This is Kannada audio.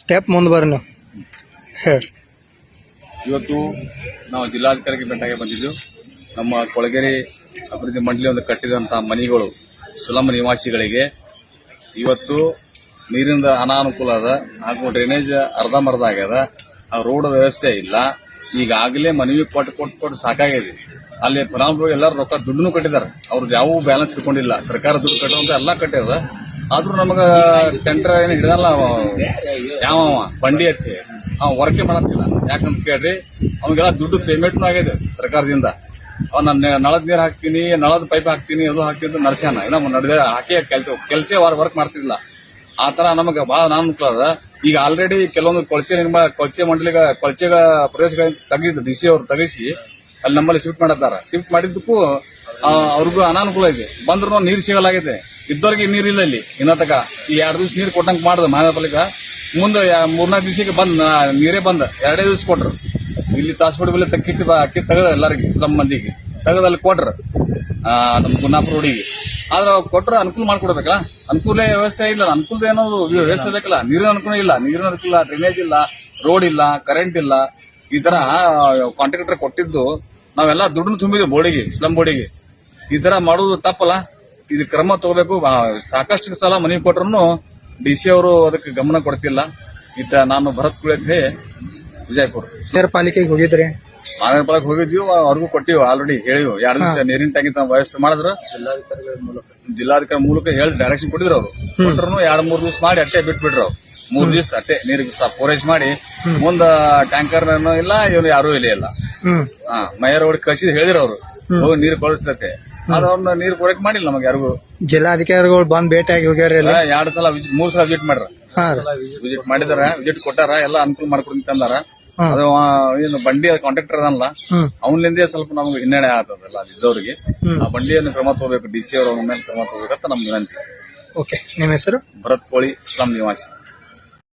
ಸ್ಟೆಪ್ ಮುಂದೆ ಬರ್ರಿ ನೀವು. ಹೇಳಿ ಇವತ್ತು ನಾವು ಜಿಲ್ಲಾಧಿಕಾರಿಗೆ ಭೇಟಿಯಾಗಿ ಬಂದಿದ್ದು, ನಮ್ಮ ಕೊಳಗೆರೆ ಅಭಿವೃದ್ಧಿ ಮಂಡಳಿ ಒಂದು ಕಟ್ಟಿದಂತಹ ಮನೆಗಳು, ಸುಲಭ ನಿವಾಸಿಗಳಿಗೆ ಇವತ್ತು ನೀರಿನ ಅನಾನುಕೂಲ ಅದ, ಹಾಗೂ ಡ್ರೈನೇಜ್ ಅರ್ಧಂಬರ್ಧ ಆಗ್ಯದ. ಆ ರೋಡ್ ವ್ಯವಸ್ಥೆ ಇಲ್ಲ. ಈಗಾಗಲೇ ಮನವಿ ಕೊಟ್ಟು ಕೊಟ್ಟು ಕೊಟ್ಟು ಸಾಕಾಗಿದೆ. ಅಲ್ಲಿ ಫಲಾನುಭವಿ ಎಲ್ಲರೂ ರೊಕ್ಕ ದುಡ್ಡನ್ನು ಕಟ್ಟಿದ್ದಾರೆ. ಅವ್ರದ್ದು ಯಾವ ಬ್ಯಾಲೆನ್ಸ್ ಇಟ್ಕೊಂಡಿಲ್ಲ. ಸರ್ಕಾರ ದುಡ್ಡು ಕಟ್ಟುವಂತ ಎಲ್ಲ ಕಟ್ಟಿದ ಆದ್ರೂ ನಮಗೆ ಟೆಂಡರ್ ಏನು ಹಿಡಿದಲ್ಲ ಯಾವ ಬಂಡಿ ಹತ್ತಿ ಅವ್ನು ವರ್ಕೆ ಮಾಡತ್ತಿಲ್ಲ ಯಾಕಂತ ಕೇಳ್ರಿ? ಅವ್ನಿಗೆಲ್ಲ ದುಡ್ಡು ಪೇಮೆಂಟ್ನು ಆಗಿದೆ ಸರ್ಕಾರದಿಂದ. ಅವ್ನ ನಳದ ನೀರು ಹಾಕ್ತೀನಿ, ನಳದ ಪೈಪ್ ಹಾಕ್ತೀನಿ, ಅದು ಹಾಕ್ತೀನಿ ಅಂತ ನಡ್ಸ್ಯಾನ. ಇನ್ನ ನಡೆದ ಹಾಕಿ ಕೆಲಸ ಕೆಲಸ ವರ್ಕ್ ಮಾಡ್ತಿಲ್ಲ ಆ ಥರ ನಮಗೆ ಬಹಳ ಅನಾನುಕೂಲ ಅದ. ಈಗ ಆಲ್ರೆಡಿ ಕೆಲವೊಂದು ಕೊಳಚೆ ನಿಮ್ಮ ಕೊಳಚೆ ಮಂಡಳಿಗ ಕೊಳಚೆಗಳ ಪ್ರದೇಶಗಳಿಂದ ತೆಗೆದು ಡಿ ಸಿ ಅವ್ರು ತೆಗಿಸಿ ಅಲ್ಲಿ ನಮ್ಮಲ್ಲಿ ಶಿಫ್ಟ್ ಮಾಡತ್ತಾರ. ಶಿಫ್ಟ್ ಮಾಡಿದ್ದಕ್ಕೂ ಅವ್ರಿಗೂ ಅನಾನುಕೂಲ ಇದೆ. ಬಂದ್ರು ನೀರು ಸಿಗಲಾಗಿದೆ. ಇದ್ದವ್ರಿಗೆ ನೀರಿಲ್ಲ ಇಲ್ಲಿ ಇನ್ನತಕ ಈ ಎರಡು ದಿವಸ ನೀರು ಕೊಟ್ಟಂಗೆ ಮಾಡ್ದ ಮಹಾನಗರಪಾಲಿಕೆ ಮುಂದೆ ಮೂರ್ನಾಲ್ಕು ದಿವಸಕ್ಕೆ ಬಂದ್ ನೀರೇ ಬಂದ. ಎರಡೇ ದಿವಸ ಕೊಟ್ರು. ಇಲ್ಲಿ ತಾಸ್ಪುಡಿ ಬೆಲೆ ತಕ್ಕಿಟ್ಟು ಅಕ್ಕಿ ತೆಗದ ಎಲ್ಲರಿಗೆ ನಮ್ಮ ಮಂದಿಗೆ. ತೆಗೆದಲ್ಲಿ ಕೊಟ್ರು. ನಮ್ಮ ಗುನ್ನಾಪುರ ರೋಡಿಗೆ ಆದ್ರೆ ಕೊಟ್ರೆ, ಅನುಕೂಲ ಮಾಡ್ಕೊಡ್ಬೇಕಲ್ಲ? ಅನುಕೂಲ ವ್ಯವಸ್ಥೆ ಇಲ್ಲ. ಅನುಕೂಲ ಏನೋ ವ್ಯವಸ್ಥೆ ಬೇಕಲ್ಲ. ನೀರಿನ ಅನುಕೂಲ ಇಲ್ಲ. ನೀರಿನ ಅನುಕೂಲ ಡ್ರೈನೇಜ್ ಇಲ್ಲ ರೋಡ್ ಇಲ್ಲ ಕರೆಂಟ್ ಇಲ್ಲ. ಈ ತರ ಕಾಂಟ್ರಾಕ್ಟರ್ ಕೊಟ್ಟಿದ್ದು, ನಾವೆಲ್ಲ ದುಡ್ಡು ತುಂಬಿದ್ವಿ ಬೋಡಿಗೆ ಸ್ಲಂ ಬೋರ್ಡಿಗೆ ಈ ತರ ಮಾಡೋದು ತಪ್ಪಲ್ಲ. ಇದು ಕ್ರಮ ತಗೋಬೇಕು. ಸಾಕಷ್ಟು ಸಲ ಮನವಿ ಕೊಟ್ಟರು ಡಿ ಸಿ ಅವರು ಅದಕ್ಕೆ ಗಮನ ಕೊಡ್ತಿಲ್ಲ. ಇತ್ತ ನಾನು ಭರತ್ ಕುಳಕ್ಕೆ ವಿಜಯಪುರ. ನಗರ ಪಾಲಿಕೆಗೆ ಹೋಗಿದ್ರಿ? ಮಹಾನಗರ ಪಾಲಿಕೆ ಹೋಗಿದ್ವಿ ಅವ್ರಿಗೂ ಕೊಟ್ಟಿವಿ ಆಲ್ರೆಡಿ ಹೇಳಿವಿ. ಎರಡು ದಿವಸ ನೀರಿನ ಟ್ಯಾಂಕಿ ತಮ್ಮ ವ್ಯವಸ್ಥೆ ಮಾಡಿದ್ರು. ಜಿಲ್ಲಾಧಿಕಾರಿ ಮೂಲಕ ಹೇಳಿ ಡೈರೆಕ್ಷನ್ ಕೊಟ್ಟಿದ್ರು ಅವರು. ಕೊಟ್ಟರು ಎರಡು ಮೂರು ದಿವಸ ಮಾಡಿ ಅಟ್ಟೆ ಬಿಟ್ಬಿಟ್ರು ಅವ್ರು. ಮೂರ್ ದಿವಸ ಅಟ್ಟೆ ನೀರಿಗೆ ಪೂರೈಸಿ ಮಾಡಿ. ಮುಂದ ಟ್ಯಾಂಕರ್ ಇಲ್ಲ ಇವನು ಯಾರು ಇಲ್ಲ. ಇಲ್ಲ ಹಾ ಮೇಯರ್ ಅವ್ರಿಗೆ ಕಳಿಸಿದ್ ಹೇಳಿದ್ರು ಅವರು. ಹೋಗಿ ನೀರು ಕಳಿಸ್ತತೆ. ಆದ್ರೆ ಅವ್ರನ್ನ ನೀರು ಪೂರೈಕೆ ಮಾಡಿಲ್ಲ ನಮಗೆ ಯಾರಿಗೂ. ಜಿಲ್ಲಾಧಿಕಾರಿಗಳು ಬಂದ್ ಭೇಟಿಯಾಗಿ ಹೋಗ್ಯಾರ ಎರಡ್ ಎರಡು ಸಲ ವಿಸಿಟ್ ಮೂರ್ ಸಲ ವಿಸಿಟ್ ಮಾಡ್ರ. ಹಾ ರೀ. ವಿಸಿಟ್ ಮಾಡಿದಾರ ವಿಸಿಟ್ ಕೊಟ್ಟಾರ ಎಲ್ಲ ಅನುಕೂಲ ಮಾಡ್ಕೊಂಡ್ ತಂದಾರ. ಅದು ಆ, ಏನು ಬಂಡಿ ಕಾಂಟ್ರಾಕ್ಟರ್ ಅದಲ್ಲ ಅವನಿಂದ ಅವನಿಂದೇ ಸ್ವಲ್ಪ ನಮ್ಗೆ ಹಿನ್ನಡೆ ಆತದಲ್ಲ ಅಲ್ಲಿ ಇದ್ದವರಿಗೆ. ಹ್ಮ್. ಆ ಬಂಡಿಯನ್ನು ಕ್ರಮ ತಗೋಬೇಕು ಡಿ ಸಿ ಅವರ ಮೇಲೆ ಕ್ರಮ ತಗೋಬೇಕಂತ ನಮ್ಗೆ ವಿನಂತಿ. ಓಕೆ. ನಿಮ್ಮ ಹೆಸರು? ಭರತ್ ಕೋಳಿ ಇಸ್ಲಾಂ ನಿವಾಸಿ.